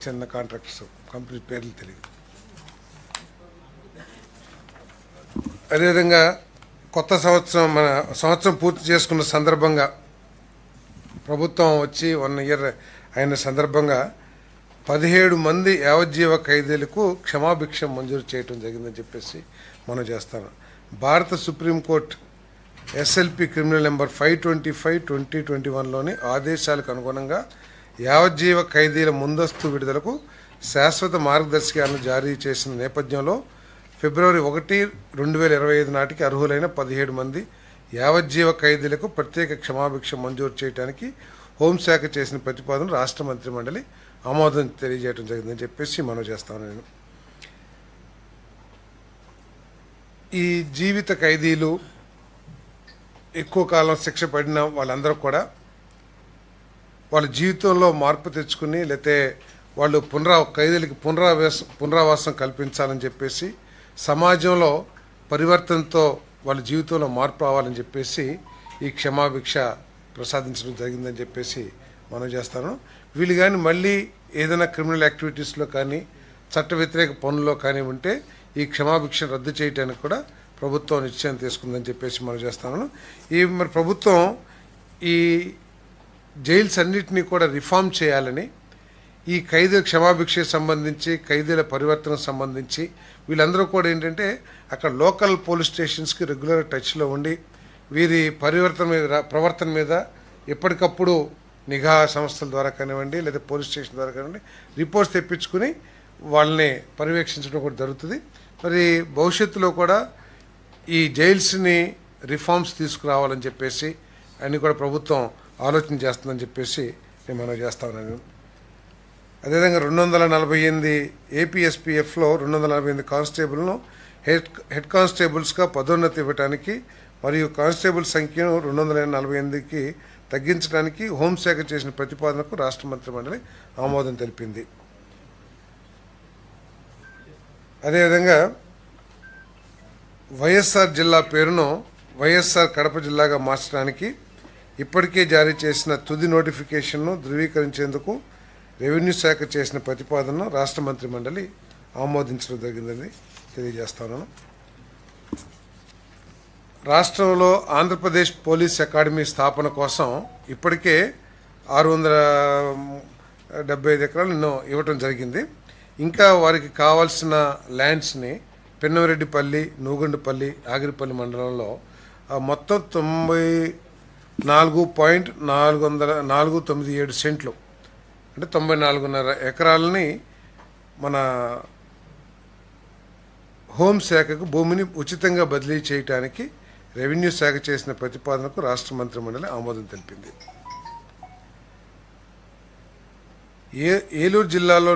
చిన్న contractors company పేర్లు తెలియదు. అదేవిధంగా కొత్త సంవత్సరం మన సంవత్సరం పూర్తి చేసుకున్న సందర్భంగా ప్రభుత్వం వచ్చి వన్ ఇయర్ అయిన సందర్భంగా పదిహేడు మంది యావజ్జీవ ఖైదీలకు క్షమాభిక్ష మంజూరు చేయడం జరిగిందని చెప్పేసి మనం చేస్తాను భారత supreme court SLP criminal number five twenty five twenty twenty వన్లోని ఆదేశాలకు అనుగుణంగా యావజ్జీవ ఖైదీల ముందస్తు విడుదలకు శాశ్వత మార్గదర్శకాలను జారీ చేసిన నేపథ్యంలో ఫిబ్రవరి ఒకటి రెండు వేల ఇరవై ఐదు నాటికి అర్హులైన పదిహేడు మంది యావజ్జీవ ఖైదీలకు ప్రత్యేక క్షమాభిక్ష మంజూరు చేయడానికి హోంశాఖ చేసిన ప్రతిపాదన రాష్ట్ర మంత్రి మండలి ఆమోదం తెలియజేయడం జరిగిందని చెప్పేసి మనం చేస్తాను నేను. ఈ జీవిత ఖైదీలు ఎక్కువ కాలం శిక్ష పడిన వాళ్ళందరూ కూడా వాళ్ళ జీవితంలో మార్పు తెచ్చుకుని లేతే వాళ్ళు పునరా ఖైదీలకి పునరావాస పునరావాసం కల్పించాలని చెప్పేసి సమాజంలో పరివర్తనతో వాళ్ళ జీవితంలో మార్పు రావాలని చెప్పేసి ఈ క్షమాభిక్ష ప్రసాదించడం జరిగిందని చెప్పేసి మనం చేస్తాను. వీళ్ళు కానీ మళ్ళీ ఏదైనా క్రిమినల్ యాక్టివిటీస్లో కానీ చట్ట వ్యతిరేక పనుల్లో కానీ ఉంటే ఈ క్షమాభిక్ష రద్దు చేయడానికి కూడా ప్రభుత్వం నిశ్చయం తీసుకుందని చెప్పేసి మనం చేస్తాను. ఈ మరి ప్రభుత్వం ఈ జైల్స్ అన్నిటినీ కూడా రిఫార్మ్ చేయాలని ఈ ఖైదీల క్షమాభిక్షకు సంబంధించి ఖైదీల పరివర్తనకు సంబంధించి వీళ్ళందరూ కూడా ఏంటంటే అక్కడ లోకల్ పోలీస్ స్టేషన్స్కి రెగ్యులర్ టచ్లో ఉండి వీరి పరివర్తన మీద ప్రవర్తన మీద ఎప్పటికప్పుడు నిఘా సంస్థల ద్వారా కానివ్వండి లేదా పోలీస్ స్టేషన్ ద్వారా కానివ్వండి రిపోర్ట్స్ తెప్పించుకుని వాళ్ళని పర్యవేక్షించడం కూడా జరుగుతుంది. మరి భవిష్యత్తులో కూడా ఈ జైల్స్ని రిఫార్మ్స్ తీసుకురావాలని చెప్పేసి అన్ని కూడా ప్రభుత్వం ఆలోచన చేస్తుందని చెప్పేసి నేను మనం చేస్తా ఉన్నాను. అదేవిధంగా రెండు వందల నలభై ఎనిమిది ఏపీఎస్పీఎఫ్లో రెండు వందల నలభై ఎనిమిది కానిస్టేబుల్ను హెడ్ హెడ్ కానిస్టేబుల్స్గా పదోన్నతి ఇవ్వడానికి మరియు కానిస్టేబుల్ సంఖ్యను రెండు వందల నలభై ఎనిమిదికి తగ్గించడానికి హోంశాఖ చేసిన ప్రతిపాదనకు రాష్ట్ర మంత్రి మండలి ఆమోదం తెలిపింది. అదేవిధంగా వైఎస్ఆర్ జిల్లా పేరును వైఎస్ఆర్ కడప జిల్లాగా మార్చడానికి ఇప్పటికే జారీ చేసిన తుది నోటిఫికేషన్ను ధృవీకరించేందుకు రెవెన్యూ శాఖ చేసిన ప్రతిపాదనను రాష్ట్ర మంత్రి మండలి ఆమోదించడం జరిగిందని తెలియజేస్తాను. రాష్ట్రంలో ఆంధ్రప్రదేశ్ పోలీస్ అకాడమీ స్థాపన కోసం ఇప్పటికే ఆరు వందల డెబ్బై ఐదు ఎకరాలు ఎన్నో ఇవ్వటం జరిగింది. ఇంకా వారికి కావాల్సిన ల్యాండ్స్ని పెన్నవరెడ్డిపల్లి నూగండిపల్లి ఆగిరిపల్లి మండలంలో మొత్తం తొంభై నాలుగు పాయింట్ నాలుగు వందల నాలుగు తొమ్మిది ఏడు సెంట్లు. అంటే తొంభై నాలుగున్నర ఎకరాలని మన హోంశాఖకు భూమిని ఉచితంగా బదిలీ చేయడానికి రెవెన్యూ శాఖ చేసిన ప్రతిపాదనకు రాష్ట్ర మంత్రి మండలి ఆమోదం తెలిపింది. ఏ ఏలూరు జిల్లాలో